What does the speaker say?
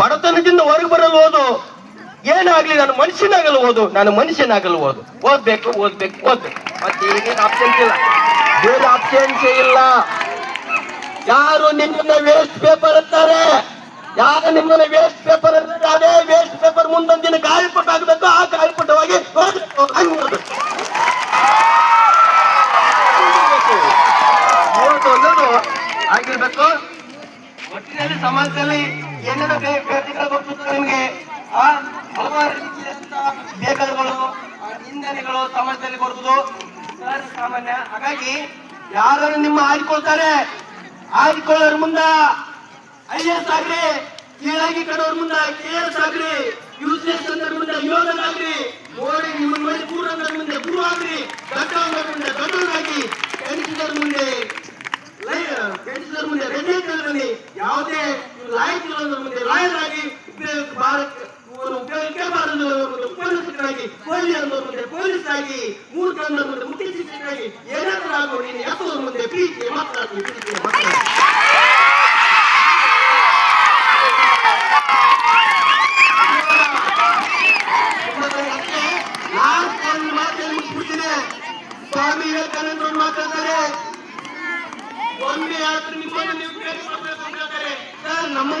ಬಡತನದಿಂದ ಹೊರಗೆ ಬರಲು ಓದು ಏನಾಗ್ಲಿ ನಾನು ಮನುಷ್ಯನಾಗಲು ಓದು ನಾನು ಮನುಷ್ಯನಾಗಲು ಓದು ಓದ್ಬೇಕು ಓದ್ಬೇಕು ಓದ್ಬೇಕು. ಮತ್ತೆ ಏನೇನು ಆಪ್ಷನ್ಸ್ ಇಲ್ಲ. ಬೇರೆ ಆಪ್ಷನ್ಸ್ ಇಲ್ಲ. ಯಾರು ನಿಮ್ಮನ್ನ ವೇಸ್ಟ್ ಪೇಪರ್ ಅಂತಾರೆ? ಯಾರು ನಿಮ್ಮನ್ನ ವೇಸ್ಟ್ ಪೇಪರ್ ಅಂತಾರೆ? ಅದೇ ವೇಸ್ಟ್ ಪೇಪರ್ ಮುಂದೊಂದು ದಿನ ಗಾಳಿಪಟ ಆಗ್ಬೇಕು ಆ ಗಾಳಿಪಟ್ಟವಾಗಿ ಓದ್ಬೇಕು ಹಂಗ್. ಓದ್ಬೇಕು. ಓದು ಅನ್ನೋದು ಆಗಿರ್ಬೇಕು. ಒಟ್ಟಿನಲ್ಲಿ ಸಮಾಜದಲ್ಲಿ ಏನೇನು ಬೇ- ಬೇಡಿಕೆಗಳು ಬರ್ತಿರ್ತವೆ ನಿಮಗೆ ಆ ಹಲವಾರು ರೀತಿಯಾದಂತಹ ಬೇಕಾದಗಳು ನಿಂದನೆಗಳು ಸಮಾಜದಲ್ಲಿ ಬರುವುದು. ಸಾಮಾನ್ಯ, ಹಾಗಾಗಿ ಯಾರು ನಿಮ್ಮ ಆಯ್ಕೊಳ್ತಾರೆ ಆಯ್ಕೊಳ್ಳೋರ್ ಮುಂದ ಐ ಎಸ್ ಆಗ್ರಿ ಕೀಳಾಗಿ ಕಡೋರ್ ಮುಂದ ಕೆ ಎಸ್ ಆಗ್ರಿ ಯುಸಿ ಮುಂದೆ ಯೋಧನಾಗ್ರಿ ನೋಡಿ ನಿಮ್ಮ ಪೂರ್ಣಂದ್ರ ಮುಂದೆ ಗುರು ಆಗ್ರಿ ಯಾವುದೇ ಲಾಯಕ್ ಇರೋದ್ರ ಮುಂದೆ ಲಾಯರಾಗಿ ಭಾರತ ಉಪಯೋಗಕ್ಕೆ ಬಾರದು ಒಂದು ಪೊಲೀಸರಾಗಿ ಅನ್ನೋರ್ ಮುಂದೆ ಪೊಲೀಸ್ ಆಗಿ ಮೂರು ಕನ್ನಡ ಮುಂದೆ ಮುಖ್ಯ ಶಿಕ್ಷಕರಾಗಿ, ಏನಾದ್ರೂ ಆಗೋ ನೀನು ಎತ್ತೋದ್ರ ಮುಂದೆ ಪ್ರೀತಿ ಮುಗಿಸ್ಬಿಡ್ತೀನಿ ಸ್ವಾಮಿ ಒಂದು ಮಾತಾಡ್ತಾರೆ. ಒಮ್ಮೆ ಆದ್ರೂ ನಿಮ್ಮನ್ನು ನಮ್ಮ